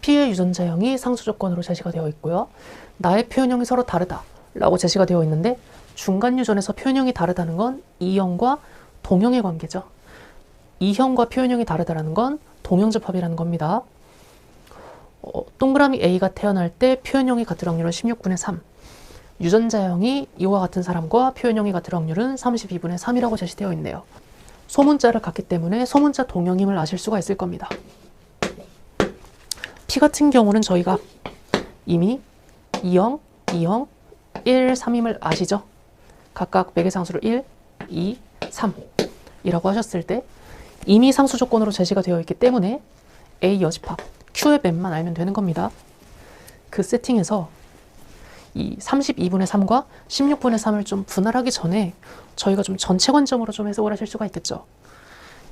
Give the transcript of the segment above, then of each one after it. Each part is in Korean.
P의 유전자형이 상수 조건으로 제시가 되어 있고요. 나의 표현형이 서로 다르다 라고 제시가 되어 있는데 중간 유전에서 표현형이 다르다는 건 이형과 동형의 관계죠. 이형과 표현형이 다르다는 건 동형접합이라는 겁니다. 어, 동그라미 A가 태어날 때 표현형이 같을 확률은 16분의 3. 유전자형이 이와 같은 사람과 표현형이 같을 확률은 32분의 3이라고 제시되어 있네요. 소문자를 갖기 때문에 소문자 동형임을 아실 수가 있을 겁니다. P 같은 경우는 저희가 이미 2형, 2형, 1, 3임을 아시죠? 각각 매개 상수를 1, 2, 3 이라고 하셨을 때 이미 상수 조건으로 제시가 되어 있기 때문에 A 여집합, Q의 맵만 알면 되는 겁니다. 그 세팅에서 이 32분의 3과 16분의 3을 좀 분할하기 전에 저희가 좀 전체 관점으로 좀 해석을 하실 수가 있겠죠.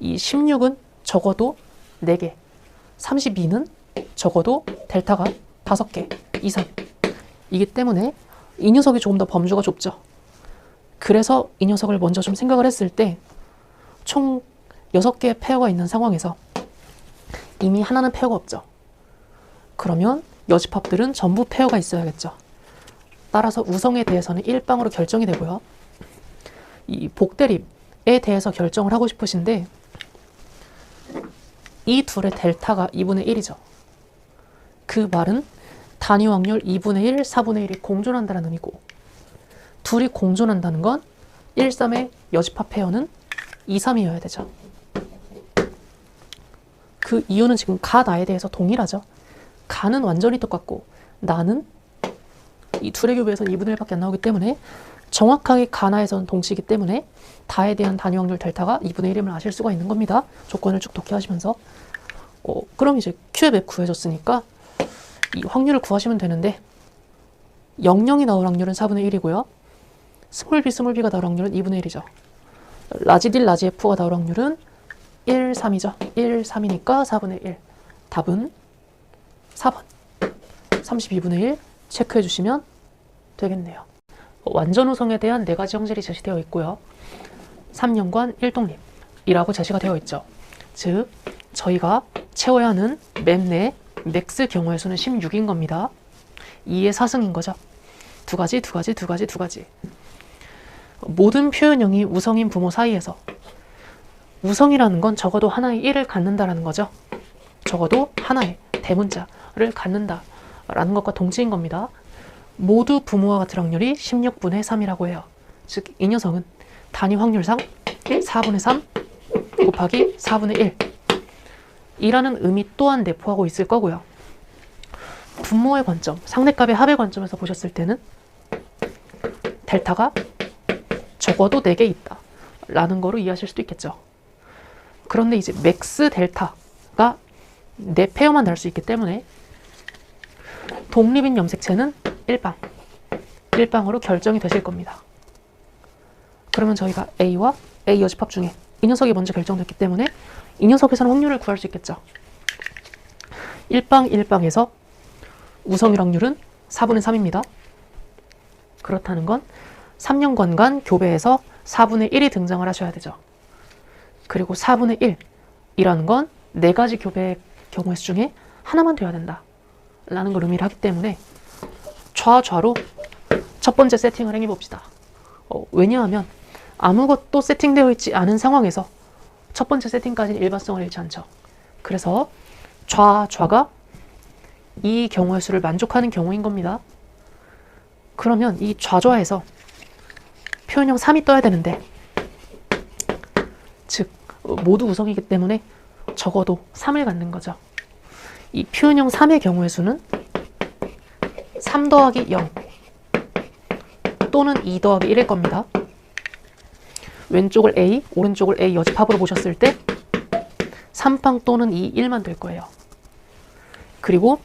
이 16은 적어도 4개, 32는 적어도 델타가 5개 이상 이기 때문에 이 녀석이 조금 더 범주가 좁죠. 그래서 이 녀석을 먼저 좀 생각을 했을 때 총 6개의 페어가 있는 상황에서 이미 하나는 페어가 없죠. 그러면 여집합들은 전부 페어가 있어야겠죠. 따라서 우성에 대해서는 1방으로 결정이 되고요. 이 복대립에 대해서 결정을 하고 싶으신데 이 둘의 델타가 2분의 1이죠. 그 말은 단위 확률 2분의 1, 4분의 1이 공존한다는 의미고 둘이 공존한다는 건 1, 3의 여집합 페어는 2, 3이어야 되죠. 그 이유는 지금 가 나에 대해서 동일하죠. 가는 완전히 똑같고 나는 이 둘의 교배에서는 2분의 1밖에 안 나오기 때문에 정확하게 가나에서는 동시이기 때문에 다에 대한 단위 확률 델타가 2분의 1임을 아실 수가 있는 겁니다. 조건을 쭉 독해하시면서 어, 그럼 이제 Q의 맵 구해줬으니까 이 확률을 구하시면 되는데 00이 나올 확률은 4분의 1이고요. 스몰 b, 스몰 b가 나올 확률은 2분의 1이죠. 라지 딜, 라지 f가 나올 확률은 1, 3이죠. 1, 3이니까 4분의 1. 답은 4번. 32분의 1 체크해 주시면 되겠네요. 완전 우성에 대한 네 가지 형질이 제시되어 있고요. 3년간 1독립이라고 제시가 되어 있죠. 즉, 저희가 채워야 하는 맵 내 맥스 경우의 수는 16인 겁니다. 2의 4승인 거죠. 두 가지, 두 가지, 두 가지, 두 가지. 모든 표현형이 우성인 부모 사이에서 우성이라는 건 적어도 하나의 1을 갖는다라는 거죠. 적어도 하나의 대문자를 갖는다라는 것과 동시인 겁니다. 모두 부모와 같은 확률이 16분의 3이라고 해요. 즉, 이 녀석은 단위 확률상 1, 4분의 3 곱하기 4분의 1 이라는 의미 또한 내포하고 있을 거고요. 분모의 관점, 상대값의 합의 관점에서 보셨을 때는 델타가 적어도 4개 있다 라는 거로 이해하실 수도 있겠죠. 그런데 이제 맥스 델타가 4페어만 날 수 있기 때문에 독립인 염색체는 1방, 1방으로 결정이 되실 겁니다. 그러면 저희가 A와 A 여집합 중에 이 녀석이 먼저 결정됐기 때문에 이 녀석에서는 확률을 구할 수 있겠죠. 1방 1방에서 우성일 확률은 4분의 3입니다. 그렇다는 건 3년간간 교배에서 4분의 1이 등장을 하셔야 되죠. 그리고 4분의 1이라는 건 네 가지 교배의 경우의 수 중에 하나만 되어야 된다. 라는 걸 의미를 하기 때문에 좌좌로 첫 번째 세팅을 행해 봅시다. 어, 왜냐하면 아무것도 세팅되어 있지 않은 상황에서 첫 번째 세팅까지는 일반성을 잃지 않죠. 그래서 좌, 좌가 이 경우의 수를 만족하는 경우인 겁니다. 그러면 이 좌좌에서 표현형 3이 떠야 되는데 즉 모두 우성이기 때문에 적어도 3을 갖는 거죠. 이 표현형 3의 경우의 수는 3 더하기 0 또는 2 더하기 1일 겁니다. 왼쪽을 A, 오른쪽을 A 여집합으로 보셨을 때 3방 또는 2, 1만 될 거예요. 그리고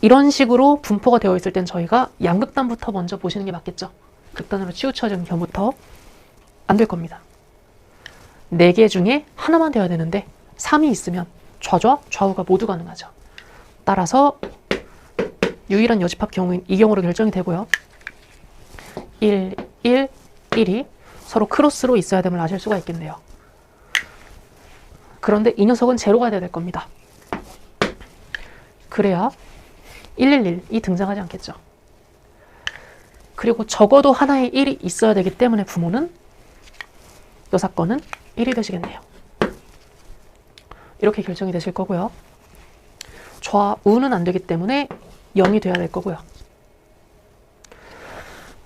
이런 식으로 분포가 되어 있을 땐 저희가 양극단부터 먼저 보시는 게 맞겠죠. 극단으로 치우쳐진 경부터 안 될 겁니다. 4개 중에 하나만 되어야 되는데 3이 있으면 좌좌, 좌우가 모두 가능하죠. 따라서 유일한 여집합 경우인 이 경우로 결정이 되고요. 1, 1, 1이 서로 크로스로 있어야 됨을 아실 수가 있겠네요. 그런데 이 녀석은 제로가 돼야 될 겁니다. 그래야 111이 등장하지 않겠죠. 그리고 적어도 하나의 1이 있어야 되기 때문에 부모는 요 사건은 1이 되시겠네요. 이렇게 결정이 되실 거고요. 좌우는 안 되기 때문에 0이 돼야 될 거고요.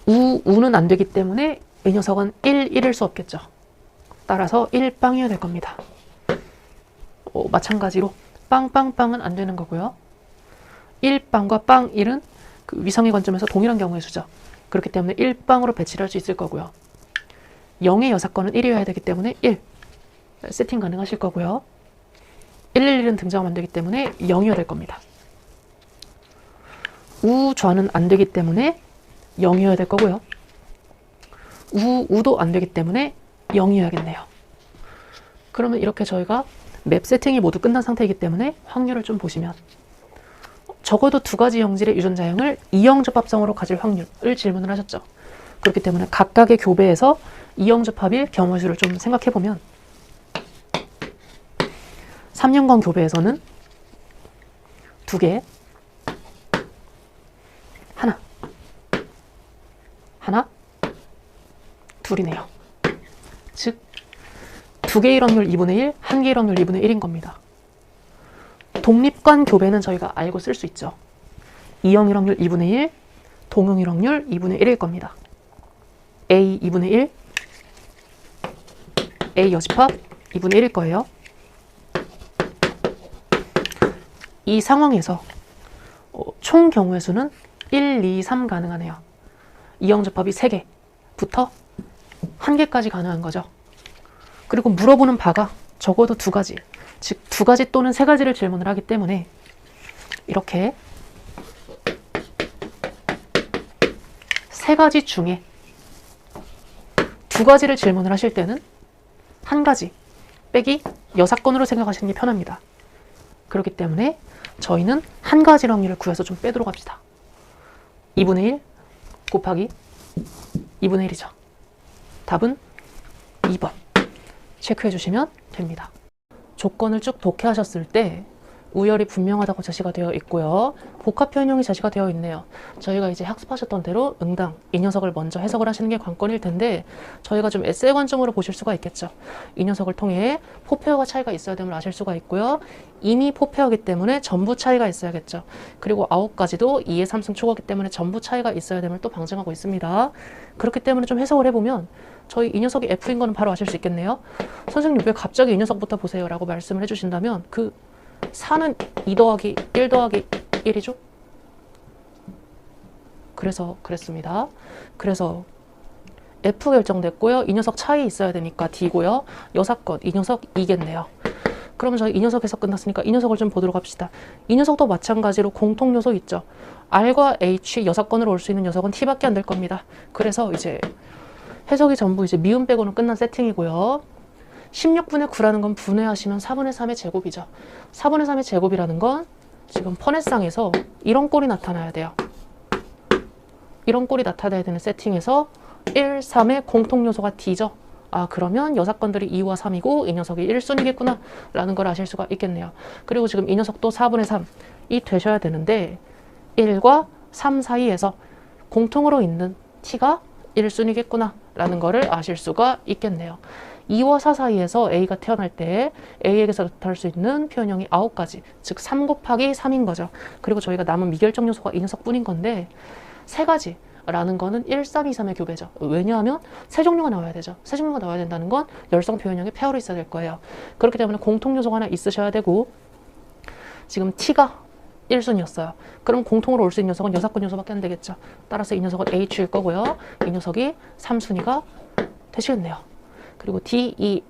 우, 우는 안 되기 때문에 이 녀석은 1, 1일 수 없겠죠. 따라서 1빵이어야 될 겁니다. 어, 마찬가지로 빵빵빵은 안 되는 거고요. 1빵과 빵 1은 그 위성의 관점에서 동일한 경우의 수죠. 그렇기 때문에 1빵으로 배치를 할 수 있을 거고요. 0의 여사건은 1이어야 되기 때문에 1 세팅 가능하실 거고요. 111은 등장하면 안 되기 때문에 0이어야 될 겁니다. 우, 좌는 안 되기 때문에 0이어야 될 거고요. 우, 우도 안 되기 때문에 0이어야겠네요. 그러면 이렇게 저희가 맵 세팅이 모두 끝난 상태이기 때문에 확률을 좀 보시면 적어도 두 가지 형질의 유전자형을 이형 접합성으로 가질 확률을 질문을 하셨죠. 그렇기 때문에 각각의 교배에서 이형 접합일 경우 수를 좀 생각해 보면 3년간 교배에서는 두 개, 하나, 하나, 둘이네요. 즉, 두 개의 확률 2분의 1, 한 개의 확률 2분의 1인 겁니다. 독립관 교배는 저희가 알고 쓸 수 있죠. 이형 확률 2분의 1, 동형 확률 2분의 1일 겁니다. A 2분의 1, A 여집합 2분의 1일 거예요. 이 상황에서 어, 총 경우의 수는 1, 2, 3 가능하네요. 이형 접합이 3개부터 1개까지 가능한 거죠. 그리고 물어보는 바가 적어도 두 가지, 즉 두 가지 또는 세 가지를 질문을 하기 때문에 이렇게 세 가지 중에 두 가지를 질문을 하실 때는 한 가지 빼기 여사건으로 생각하시는 게 편합니다. 그렇기 때문에 저희는 한 가지 확률을 구해서 좀 빼도록 합시다. 2분의 1 곱하기 2분의 1이죠. 답은 2번. 체크해 주시면 됩니다. 조건을 쭉 독해하셨을 때 우열이 분명하다고 제시가 되어 있고요. 복합 표현형이 제시가 되어 있네요. 저희가 이제 학습하셨던 대로 응당, 이 녀석을 먼저 해석을 하시는 게 관건일 텐데 저희가 좀 에세이 관점으로 보실 수가 있겠죠. 이 녀석을 통해 포페어가 차이가 있어야 됨을 아실 수가 있고요. 이미 포페어기 때문에 전부 차이가 있어야겠죠. 그리고 아홉 가지도 2의 3승 초과기 때문에 전부 차이가 있어야 됨을 또 방증하고 있습니다. 그렇기 때문에 좀 해석을 해보면 저희 이 녀석이 F인 거는 바로 아실 수 있겠네요. 선생님 왜 갑자기 이 녀석부터 보세요 라고 말씀을 해주신다면 그 4는 2 더하기 1 더하기 1이죠? 그래서 그랬습니다. 그래서 F 결정됐고요. 이 녀석 차이 있어야 되니까 D고요. 여사건 이 녀석 2겠네요. 그러면 저희 이 녀석에서 끝났으니까 이 녀석을 좀 보도록 합시다. 이 녀석도 마찬가지로 공통 요소 있죠. R과 H 여사건으로 올 수 있는 녀석은 T밖에 안 될 겁니다. 그래서 이제 해석이 전부 이제 미음 빼고는 끝난 세팅이고요. 16분의 9라는 건 분해하시면 4분의 3의 제곱이죠. 4분의 3의 제곱이라는 건 지금 퍼넷상에서 이런 꼴이 나타나야 돼요. 이런 꼴이 나타나야 되는 세팅에서 1, 3의 공통 요소가 D죠. 아 그러면 여 사건들이 2와 3이고 이 녀석이 1순위겠구나 라는 걸 아실 수가 있겠네요. 그리고 지금 이 녀석도 4분의 3이 되셔야 되는데 1과 3 사이에서 공통으로 있는 T가 1순위겠구나 라는 거를 아실 수가 있겠네요. 2와 4 사이에서 A가 태어날 때 A에게서 나타날 수 있는 표현형이 9가지, 즉 3 곱하기 3인 거죠. 그리고 저희가 남은 미결정 요소가 이 녀석뿐인 건데 세 가지 라는 거는 1, 3, 2, 3의 교배죠. 왜냐하면 세 종류가 나와야 되죠. 세 종류가 나와야 된다는 건 열성 표현형이 페어로 있어야 될 거예요. 그렇기 때문에 공통 요소가 하나 있으셔야 되고 지금 T가 1순위였어요. 그럼 공통으로 올 수 있는 녀석은 여사건 요소밖에 안 되겠죠. 따라서 이 녀석은 H일 거고요. 이 녀석이 3순위가 되시겠네요. 그리고 D, E,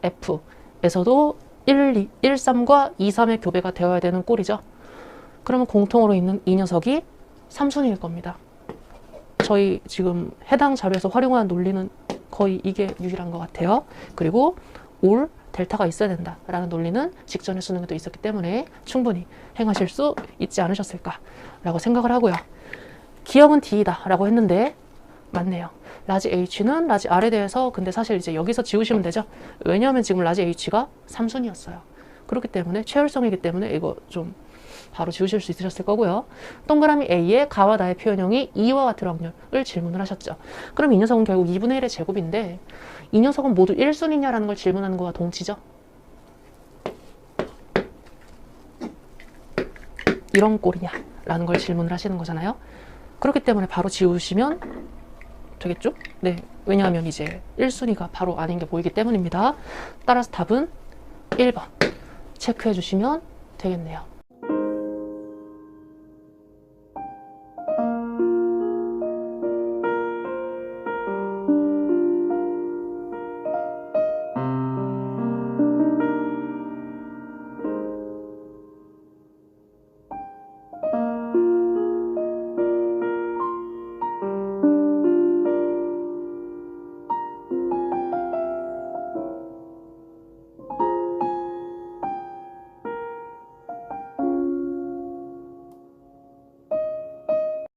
F에서도 1, 2, 1, 3과 2, 3의 교배가 되어야 되는 꼴이죠. 그러면 공통으로 있는 이 녀석이 3순위일 겁니다. 저희 지금 해당 자료에서 활용한 논리는 거의 이게 유일한 것 같아요. 그리고 올 델타가 있어야 된다라는 논리는 직전의 수능에도 있었기 때문에 충분히 행하실 수 있지 않으셨을까라고 생각을 하고요. 기억은 D이다라고 했는데 맞네요. 라지 H는 라지 R에 대해서 근데 사실 이제 여기서 지우시면 되죠. 왜냐하면 지금 라지 H가 3순위였어요. 그렇기 때문에 최열성이기 때문에 이거 좀 바로 지우실 수 있으셨을 거고요. 동그라미 A에 가와 나의 표현형이 2와 같을 확률을 질문을 하셨죠. 그럼 이 녀석은 결국 2분의 1의 제곱인데 이 녀석은 모두 1순위냐라는 걸 질문하는 거와 동치죠. 이런 꼴이냐 라는 걸 질문을 하시는 거잖아요. 그렇기 때문에 바로 지우시면 되겠죠? 네. 왜냐하면 이제 1순위가 바로 아닌 게 보이기 때문입니다. 따라서 답은 1번 체크해 주시면 되겠네요.